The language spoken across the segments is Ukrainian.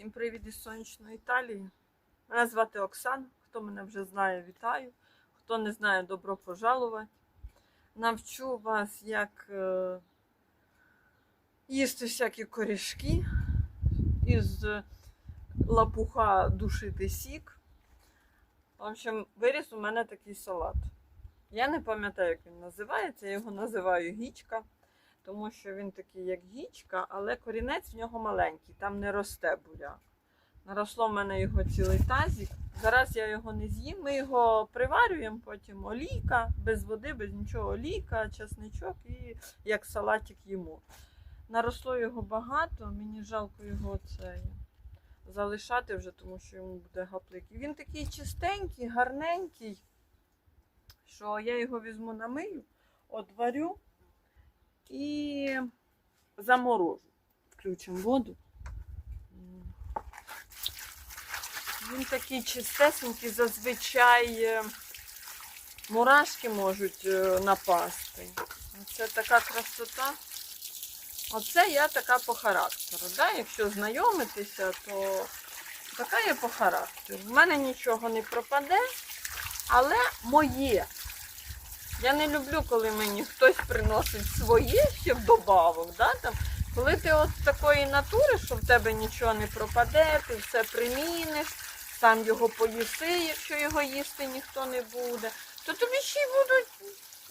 Всім привіт із сонячної Італії. Мене звати Оксана. Хто мене вже знає, вітаю. Хто не знає, добро пожалувати. Навчу вас, як е, їсти всякі корішки, із лапуха душити сік. В общем, виріс у мене такий салат. Я не пам'ятаю, як він називається, я його називаю гічка тому що він такий, як гічка, але корінець в нього маленький, там не росте буряк. Наросло в мене його цілий тазик. Зараз я його не з'їм. Ми його приварюємо, потім олійка, без води, без нічого, олійка, чесничок і як салатик їмо. Наросло його багато, мені жалко його це залишати вже, тому що йому буде гаплик. Він такий чистенький, гарненький, що я його візьму на мию, одварю і заморожу. Включимо воду. Він такий чистесенький, зазвичай е, мурашки можуть е, напасти. Це така красота. Оце я така по характеру. Да? Якщо знайомитися, то така я по характеру. В мене нічого не пропаде, але моє. Я не люблю, коли мені хтось приносить своє ще вдобавок. Да? Там, коли ти от такої натури, що в тебе нічого не пропаде, ти все приміниш, сам його поїси, якщо його їсти ніхто не буде, то тобі ще й будуть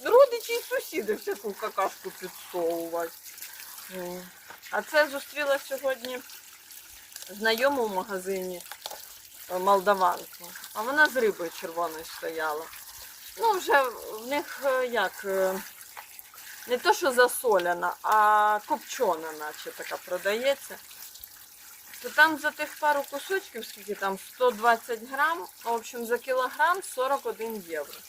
родичі і сусіди всяку какашку підсовувати. Ну. А це зустріла сьогодні знайому в магазині е, молдаванку, а вона з рибою червоною стояла. Ну, вже в них е, як е, не то, що засоляна, а копчена, наче така продається. То там за тих пару кусочків, скільки там 120 грам, в общем, за кілограм 41 євро.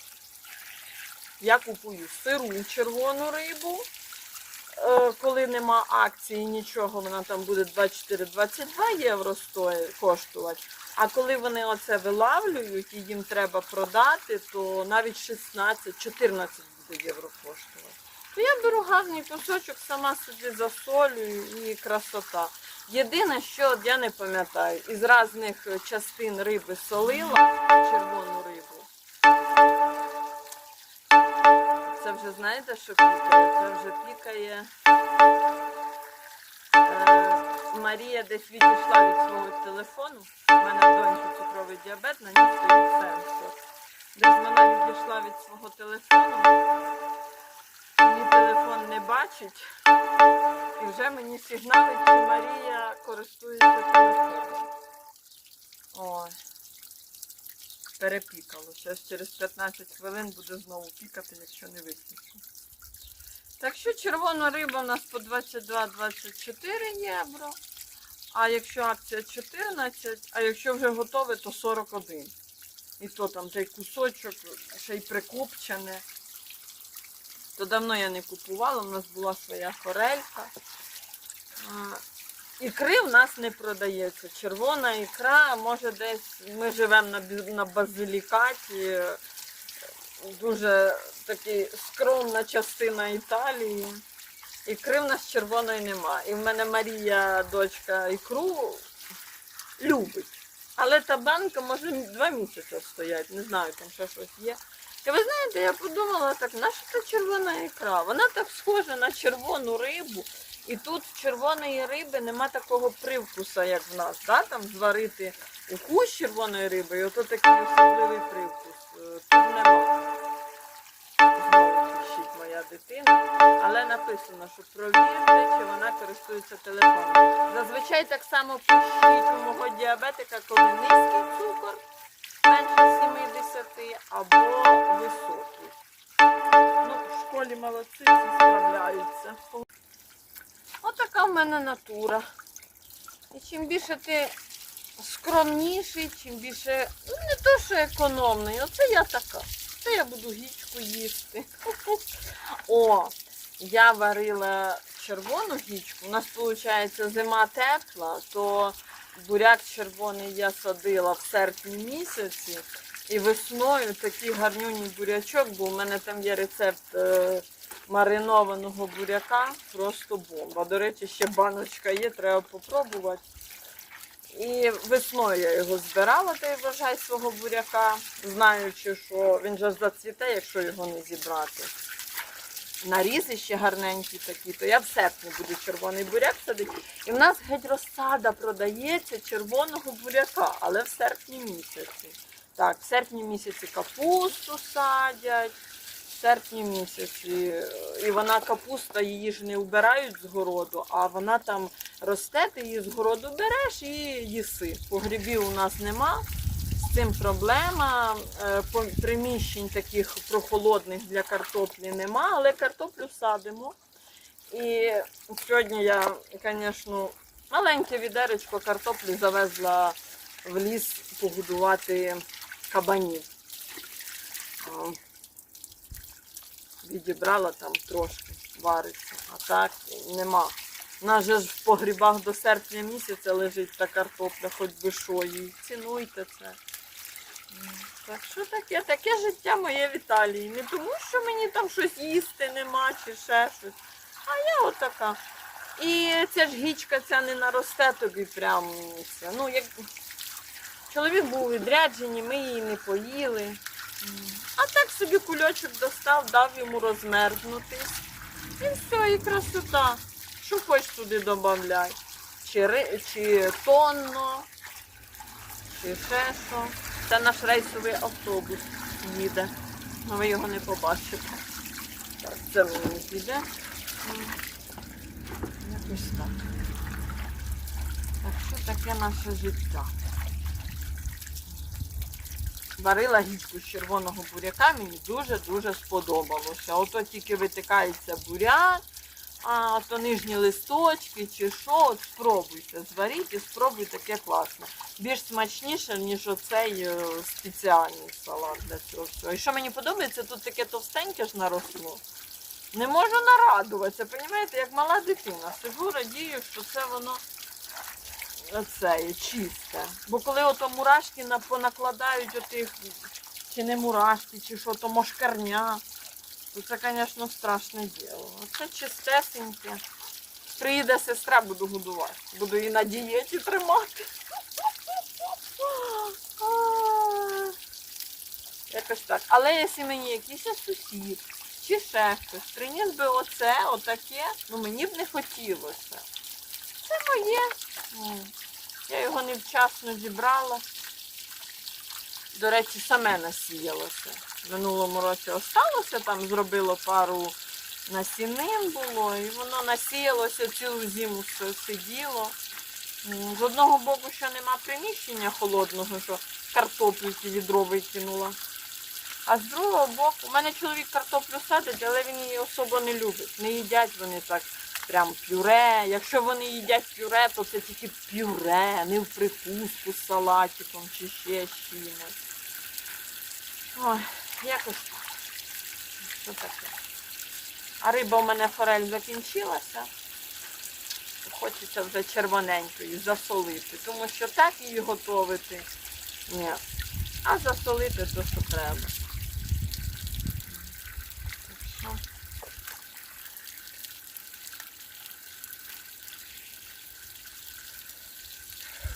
Я купую сиру червону рибу. Е, Коли нема акції, нічого, вона там буде 24-22 євро коштувати. А коли вони оце вилавлюють і їм треба продати, то навіть 16-14 буде євро коштувати. То я беру гарний кусочок, сама собі засолюю і красота. Єдине, що я не пам'ятаю, із різних частин риби солила червону рибу. Це вже знаєте, що пікає? Це вже пікає. Марія десь відійшла від свого телефону. У мене в доньки цукровий діабет, на ній стоїть сенсор. Десь вона відійшла від свого телефону. Її телефон не бачить. І вже мені сигналить, що Марія користується телефоном. Ой. Перепікало. Зараз через 15 хвилин буде знову пікати, якщо не виключу. Так що червона риба у нас по 22-24 євро. А якщо акція 14, а якщо вже готове, то 41. І то там той кусочок, ще й прикопчене. То давно я не купувала, у нас була своя форелька. Ікри в нас не продається. Червона ікра, може десь ми живемо на, на базилікаті, дуже такий скромна частина Італії. Ікри в нас червоної нема. І в мене Марія, дочка, ікру любить. Але та банка може два місяці стоять, не знаю, там ще щось є. І ви знаєте, я подумала так, наша та червона ікра? Вона так схожа на червону рибу. І тут в червоної риби нема такого привкуса, як в нас. Да? Там зварити уху з червоної риби, і ото такий особливий привкус. Е, Тут нема. Моя дитина. Але написано, що провірте, чи вона користується телефоном. Зазвичай так само пишіть у мого діабетика, коли низький цукор, менше 70 або високий. Ну, в школі молодці всі справляються. Отака в мене натура. І чим більше ти скромніший, чим більше, ну не то, що економний, оце я така. Це я буду гічку їсти. О, я варила червону гічку. У нас, виходить, зима тепла, то буряк червоний я садила в серпні місяці. І весною такий гарнюній бурячок, бо у мене там є рецепт е, маринованого буряка, просто бомба. До речі, ще баночка є, треба попробувати. І весною я його збирала, той врожай свого буряка, знаючи, що він же зацвіте, якщо його не зібрати. Нарізи ще гарненькі такі, то я в серпні буду червоний буряк садити. І в нас геть розсада продається червоного буряка, але в серпні місяці. Так, в серпні місяці капусту садять, в серпні місяці. І вона капуста, її ж не вбирають з городу, а вона там росте, ти її з городу береш і їси. Погрібів у нас нема. Цим проблема. Е, Приміщень таких прохолодних для картоплі нема, але картоплю садимо. І сьогодні я, звісно, маленьке відеречко картоплі завезла в ліс погодувати кабанів. Відібрала там трошки, вариться, а так нема. У нас же ж в погрібах до серпня місяця лежить та картопля, хоч би що, і цінуйте це. Так що таке, таке життя моє в Італії. Не тому, що мені там щось їсти нема чи ще щось. А я отака. І ця ж гічка ця не наросте тобі прям. Це. Ну, як... Чоловік був у ми її не поїли. А так собі кульочок достав, дав йому розмерзнутись. І все, і красота. Що хоч туди додай. Чи, чи тонно, чи ще що. Це наш рейсовий автобус їде. Ну, ви його не побачите. Так, це мені піде. Якось так. Так що таке наше життя? Варила гічку з червоного буряка, мені дуже-дуже сподобалося. Ото тільки витикається буряк, а то нижні листочки чи що, от спробуйте, зваріть і спробуйте, таке класне. Більш смачніше, ніж оцей е, спеціальний салат для цього всього. І що мені подобається, тут таке товстеньке ж наросло. Не можу нарадуватися, розумієте, як мала дитина. Сижу, радію, що це воно оце, чисте. Бо коли ото мурашки на- понакладають отих, чи не мурашки, чи що, то мошкарня, це, звісно, страшне діло. Оце чистесеньке. Приїде сестра, буду годувати. Буду її на дієті тримати. Якось так. Але якщо мені якийсь сусід чи ще хтось приніс би оце, отаке, ну мені б не хотілося. Це моє. Я його невчасно зібрала. До речі, саме насіялося. Минулому році осталося, там зробило пару насінин було, і воно насіялося цілу зиму все сиділо. З одного боку, що нема приміщення холодного, що картоплюки відро викинула. А з другого боку, у мене чоловік картоплю садить, але він її особо не любить. Не їдять вони так прям пюре. Якщо вони їдять пюре, то це тільки пюре, не в прикуску з салатиком чи ще чимось. Ой, якось. Що таке? А риба у мене форель закінчилася. Хочеться вже червоненької засолити, тому що так її готувати. Ні. А засолити то, що треба.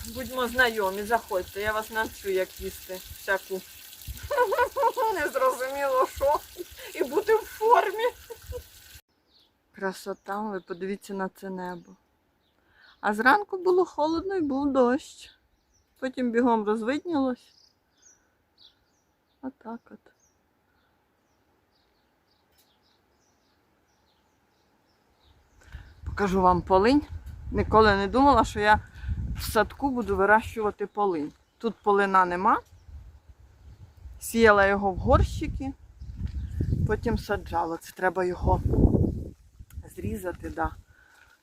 Будьмо знайомі, заходьте, я вас навчу, як їсти всяку. Незрозуміло що. І бути в формі. Красота, ви подивіться на це небо. А зранку було холодно і був дощ. Потім бігом розвиднілось. Отак от. Покажу вам полинь. Ніколи не думала, що я в садку буду вирощувати полинь. Тут полина нема. Сіяла його в горщики, потім саджала. Це треба його зрізати, да.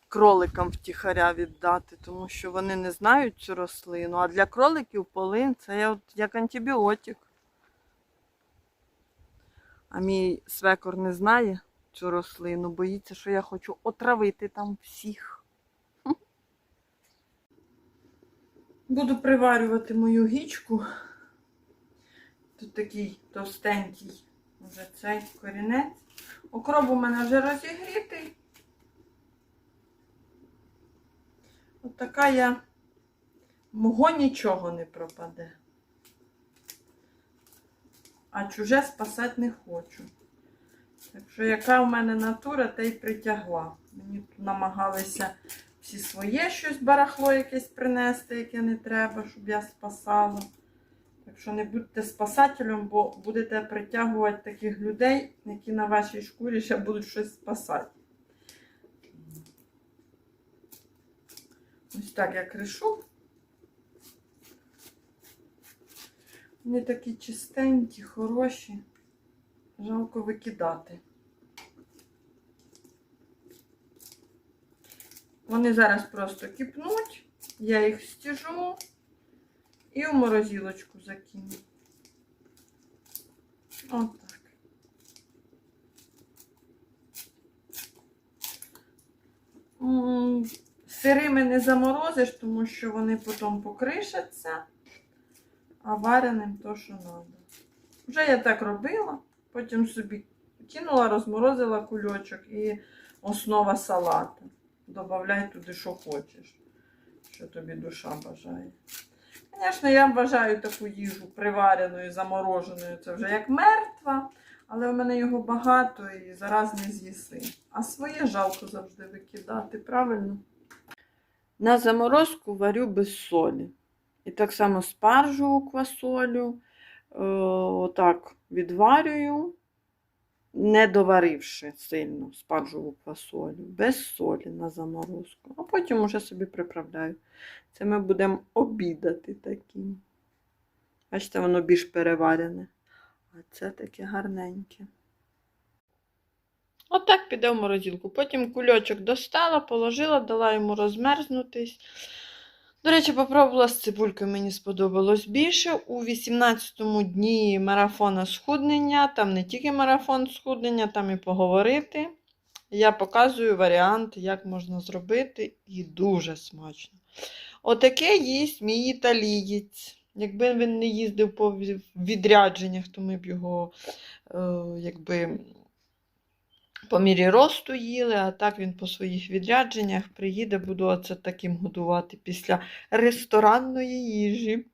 кроликам втіхаря віддати, тому що вони не знають цю рослину. А для кроликів полин це як антибіотик. А мій свекор не знає цю рослину, боїться, що я хочу отравити там всіх. Буду приварювати мою гічку. Тут такий товстенький вже цей корінець. Окроп у мене вже розігрітий. От така я Мого нічого не пропаде. А чуже спасати не хочу. Так що, яка в мене натура, та й притягла. Мені тут намагалися всі своє щось барахло якесь принести, яке не треба, щоб я спасала. Так що не будьте спасателем, бо будете притягувати таких людей, які на вашій шкурі ще будуть щось спасати. Ось так я кришу. Вони такі чистенькі, хороші. Жалко викидати. Вони зараз просто кипнуть, я їх стіжу і в морозилочку закину. Отак. М, Сирими не заморозиш, тому що вони потім покришаться, а вареним то, що треба. Вже я так робила, потім собі кинула, розморозила кульочок і основа салату. Добавляй туди, що хочеш, що тобі душа бажає. Звісно, я вважаю таку їжу привареною, замороженою, це вже як мертва, але в мене його багато і зараз не з'їси. А своє жалко завжди викидати, правильно? На заморозку варю без солі. І так само спаржу у квасолю, е, отак відварюю, не доваривши сильно спаржову квасолю, без солі на заморозку. А потім уже собі приправляю. Це ми будемо обідати таким. Бачите, воно більш переварене. А це таке гарненьке. Отак піде в морозилку. Потім кульочок достала, положила, дала йому розмерзнутись. До речі, попробувала з цибулькою, мені сподобалось більше. У 18-му дні марафона схуднення, там не тільки марафон схуднення, там і поговорити. Я показую варіант, як можна зробити, і дуже смачно. Отаке їсть мій італієць. Якби він не їздив по відрядженнях, то ми б його е, якби, по мірі росту їли, а так він по своїх відрядженнях приїде, буду оце таким годувати після ресторанної їжі.